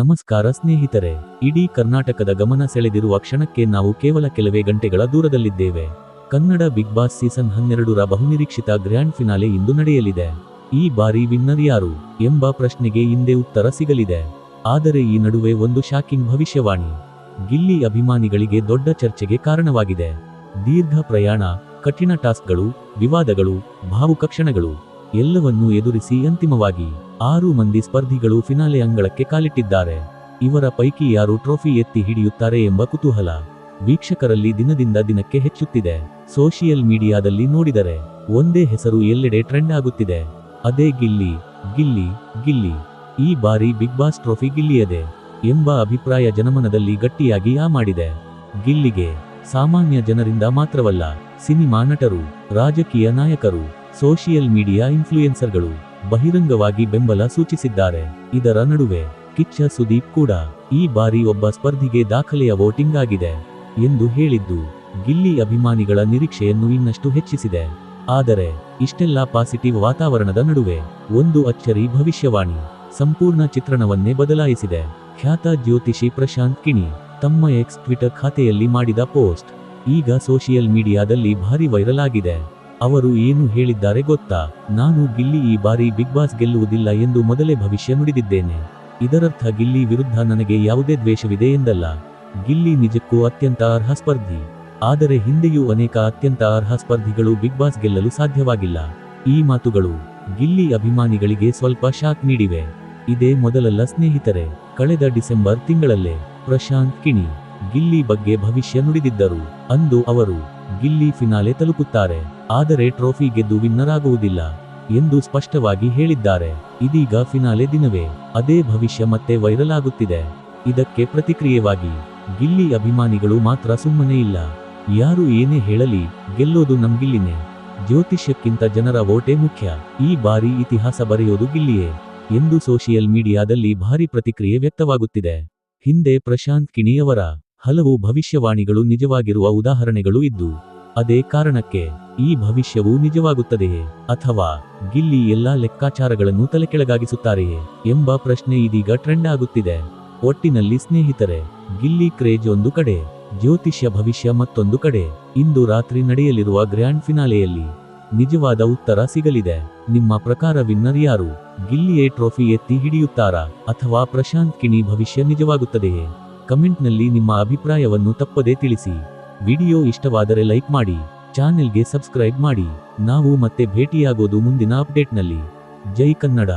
ನಮಸ್ಕಾರ ಸ್ನೇಹಿತರೆ, ಇಡೀ ಕರ್ನಾಟಕದ ಗಮನ ಸೆಳೆದಿರುವ ಕ್ಷಣಕ್ಕೆ ನಾವು ಕೇವಲ ಕೆಲವೇ ಗಂಟೆಗಳ ದೂರದಲ್ಲಿದ್ದೇವೆ. ಕನ್ನಡ ಬಿಗ್ ಬಾಸ್ ಸೀಸನ್ ಹನ್ನೆರಡರ ಬಹುನಿರೀಕ್ಷಿತ ಗ್ರ್ಯಾಂಡ್ ಫಿನಾಲೆ ಇಂದು ನಡೆಯಲಿದೆ. ಈ ಬಾರಿ ವಿನ್ನರ್ ಯಾರು ಎಂಬ ಪ್ರಶ್ನೆಗೆ ಹಿಂದೆ ಉತ್ತರ ಸಿಗಲಿದೆ. ಆದರೆ ಈ ನಡುವೆ ಒಂದು ಶಾಕಿಂಗ್ ಭವಿಷ್ಯವಾಣಿ. ಗಿಲ್ಲಿ ಅಭಿಮಾನಿಗಳಿಗೆ ದೊಡ್ಡ ಚರ್ಚೆಗೆ ಕಾರಣವಾಗಿದೆ. ದೀರ್ಘ ಪ್ರಯಾಣ, ಕಠಿಣ ಟಾಸ್ಕ್ಗಳು, ವಿವಾದಗಳು, ಭಾವುಕ ಕ್ಷಣಗಳು, ಎಲ್ಲವನ್ನೂ ಎದುರಿಸಿ ಅಂತಿಮವಾಗಿ ಆರು ಮಂದಿ ಸ್ಪರ್ಧಿಗಳು ಫಿನಾಲೆ ಅಂಗಳಕ್ಕೆ ಕಾಲಿಟ್ಟಿದ್ದಾರೆ. ಇವರ ಪೈಕಿ ಯಾರು ಟ್ರೋಫಿ ಎತ್ತಿ ಹಿಡಿಯುತ್ತಾರೆ ಎಂಬ ಕುತೂಹಲ ವೀಕ್ಷಕರಲ್ಲಿ ದಿನದಿಂದ ದಿನಕ್ಕೆ ಹೆಚ್ಚುತ್ತಿದೆ. ಸೋಷಿಯಲ್ ಮೀಡಿಯಾದಲ್ಲಿ ನೋಡಿದರೆ ಒಂದೇ ಹೆಸರು ಎಲ್ಲೆಡೆ ಟ್ರೆಂಡ್ ಆಗುತ್ತಿದೆ. ಅದೇ ಗಿಲ್ಲಿ ಗಿಲ್ಲಿ ಗಿಲ್ಲಿ. ಈ ಬಾರಿ ಬಿಗ್ ಬಾಸ್ ಟ್ರೋಫಿ ಗಿಲ್ಲಿಯದೆ ಎಂಬ ಅಭಿಪ್ರಾಯ ಜನಮನದಲ್ಲಿ ಗಟ್ಟಿಯಾಗಿ ಆ ಮಾಡಿದೆ. ಗಿಲ್ಲಿಗೆ ಸಾಮಾನ್ಯ ಜನರಿಂದ ಮಾತ್ರವಲ್ಲ ಸಿನಿಮಾ ನಟರು, ರಾಜಕೀಯ ನಾಯಕರು ಸೋಷಿಯಲ್ ಮೀಡಿಯಾ ಇನ್ಫ್ಲೂಯೆನ್ಸರ್ಗಳು ಬಹಿರಂಗವಾಗಿ ಬೆಂಬಲ ಸೂಚಿಸಿದ್ದಾರೆ. ಇದರ ನಡುವೆ ಕಿಚ್ಚ ಸುದೀಪ್ ಕೂಡ ಈ ಬಾರಿ ಒಬ್ಬ ಸ್ಪರ್ಧಿಗೆ ದಾಖಲೆಯ ವೋಟಿಂಗ್ ಆಗಿದೆ ಎಂದು ಹೇಳಿದ್ದು, ಗಿಲ್ಲಿ ಅಭಿಮಾನಿಗಳ ನಿರೀಕ್ಷೆಯನ್ನು ಇನ್ನಷ್ಟು ಹೆಚ್ಚಿಸಿದೆ. ಆದರೆ, ಇಷ್ಟೆಲ್ಲ ಪಾಸಿಟಿವ್ ವಾತಾವರಣದ ನಡುವೆ ಒಂದು ಅಚ್ಚರಿ ಭವಿಷ್ಯವಾಣಿ ಸಂಪೂರ್ಣ ಚಿತ್ರಣವನ್ನೇ ಬದಲಾಯಿಸಿದೆ. ಖ್ಯಾತ ಜ್ಯೋತಿಷಿ ಪ್ರಶಾಂತ್ ಕಿಣಿ ತಮ್ಮ ಎಕ್ಸ್ ಟ್ವಿಟರ್ ಖಾತೆಯಲ್ಲಿ ಮಾಡಿದ ಪೋಸ್ಟ್ ಈಗ ಸೋಷಿಯಲ್ ಮೀಡಿಯಾದಲ್ಲಿ ಭಾರಿ ವೈರಲ್ ಆಗಿದೆ. ಅವರು ಏನು ಹೇಳಿದ್ದಾರೆ ಗೊತ್ತಾ? ನಾನು ಗಿಲ್ಲಿ ಈ ಬಾರಿ ಬಿಗ್ ಬಾಸ್ ಗೆಲ್ಲುವುದಿಲ್ಲ ಎಂದು ಮೊದಲೇ ಭವಿಷ್ಯ ನುಡಿದಿದ್ದೇನೆ. ಇದರರ್ಥ ಗಿಲ್ಲಿ ವಿರುದ್ಧ ನನಗೆ ಯಾವುದೇ ದ್ವೇಷವಿದೆ ಎಂದಲ್ಲ. ಗಿಲ್ಲಿ ನಿಜಕ್ಕೂ ಅತ್ಯಂತ ಅರ್ಹ ಸ್ಪರ್ಧಿ. ಆದರೆ ಹಿಂದೆಯೂ ಅನೇಕ ಅತ್ಯಂತ ಅರ್ಹ ಸ್ಪರ್ಧಿಗಳು ಬಿಗ್ ಬಾಸ್ ಗೆಲ್ಲಲು ಸಾಧ್ಯವಾಗಿಲ್ಲ. ಈ ಮಾತುಗಳು ಗಿಲ್ಲಿ ಅಭಿಮಾನಿಗಳಿಗೆ ಸ್ವಲ್ಪ ಶಾಕ್ ನೀಡಿವೆ. ಇದೇ ಮೊದಲಲ್ಲ ಸ್ನೇಹಿತರೆ, ಕಳೆದ ಡಿಸೆಂಬರ್ ತಿಂಗಳಲ್ಲೇ ಪ್ರಶಾಂತ್ ಕಿಣಿ ಗಿಲ್ಲಿ ಬಗ್ಗೆ ಭವಿಷ್ಯ ನುಡಿದಿದ್ದರು. ಅಂದು ಅವರು ಗಿಲ್ಲಿ ಫಿನಾಲೆ ತಲುಪುತ್ತಾರೆ. ಆದರೆ ಟ್ರೋಫಿ ಗೆದ್ದು ವಿನ್ನರಾಗುವುದಿಲ್ಲ ಎಂದು ಸ್ಪಷ್ಟವಾಗಿ ಹೇಳಿದ್ದಾರೆ. ಇದೀಗ ಫಿನಾಲೆ ದಿನವೇ. ಅದೇ ಭವಿಷ್ಯ ಮತ್ತೆ ವೈರಲ್ ಆಗುತ್ತಿದೆ. ಇದಕ್ಕೆ ಪ್ರತಿಕ್ರಿಯೆವಾಗಿ ಗಿಲ್ಲಿ ಅಭಿಮಾನಿಗಳು ಮಾತ್ರ ಸುಮ್ಮನೆ ಇಲ್ಲ. ಯಾರು ಏನೇ ಹೇಳಲಿ, ಗೆಲ್ಲೋದು ನಮ್ಗಿಲ್ಲಿನೇ. ಜ್ಯೋತಿಷ್ಯಕ್ಕಿಂತ ಜನರ ಓಟೆ ಮುಖ್ಯ. ಈ ಬಾರಿ ಇತಿಹಾಸ ಬರೆಯೋದು ಗಿಲ್ಲಿಯೇ ಎಂದು ಸೋಷಿಯಲ್ ಮೀಡಿಯಾದಲ್ಲಿ ಭಾರಿ ಪ್ರತಿಕ್ರಿಯೆ ವ್ಯಕ್ತವಾಗುತ್ತಿದೆ. ಹಿಂದೆ ಪ್ರಶಾಂತ್ ಕಿಣಿಯವರ ಹಲವು ಭವಿಷ್ಯವಾಣಿಗಳು ನಿಜವಾಗಿರುವ ಉದಾಹರಣೆಗಳು ಇದ್ದು ಅದೇ ಕಾರಣಕ್ಕೆ ಈ ಭವಿಷ್ಯವು ನಿಜವಾಗುತ್ತದೆಯೇ? ಅಥವಾ ಗಿಲ್ಲಿ ಎಲ್ಲಾ ಲೆಕ್ಕಾಚಾರಗಳನ್ನು ತಲೆಕೆಳಗಾಗಿಸುತ್ತಾರೆಯೇ ಎಂಬ ಪ್ರಶ್ನೆ ಇದೀಗ ಟ್ರೆಂಡ್ ಆಗುತ್ತಿದೆ. ಒಟ್ಟಿನಲ್ಲಿ ಸ್ನೇಹಿತರೆ, ಗಿಲ್ಲಿ ಕ್ರೇಜ್ ಒಂದು ಕಡೆ, ಜ್ಯೋತಿಷ್ಯ ಭವಿಷ್ಯ ಮತ್ತೊಂದು ಕಡೆ. ಇಂದು ರಾತ್ರಿ ನಡೆಯಲಿರುವ ಗ್ರ್ಯಾಂಡ್ ಫಿನಾಲೆಯಲ್ಲಿ ನಿಜವಾದ ಉತ್ತರ ಸಿಗಲಿದೆ. ನಿಮ್ಮ ಪ್ರಕಾರ ವಿನ್ನರ್ ಯಾರು? ಗಿಲ್ಲಿಯೇ ಟ್ರೋಫಿ ಎತ್ತಿ ಹಿಡಿಯುತ್ತಾರಾ? ಅಥವಾ ಪ್ರಶಾಂತ್ ಕಿಣಿ ಭವಿಷ್ಯ ನಿಜವಾಗುತ್ತದೆಯೇ? ಕಮೆಂಟ್ನಲ್ಲಿ ನಿಮ್ಮ ಅಭಿಪ್ರಾಯವನ್ನು ತಪ್ಪದೇ ತಿಳಿಸಿ. ವಿಡಿಯೋ ಇಷ್ಟವಾದರೆ ಲೈಕ್ ಮಾಡಿ ಚಾನೆಲ್ಗೆ ಸಬ್ಸ್ಕ್ರೈಬ್ ಮಾಡಿ. ನಾವು ಮತ್ತೆ ಭೇಟಿಯಾಗೋದು ಮುಂದಿನ ಅಪ್ಡೇಟ್ನಲ್ಲಿ. ಜೈ ಕನ್ನಡ.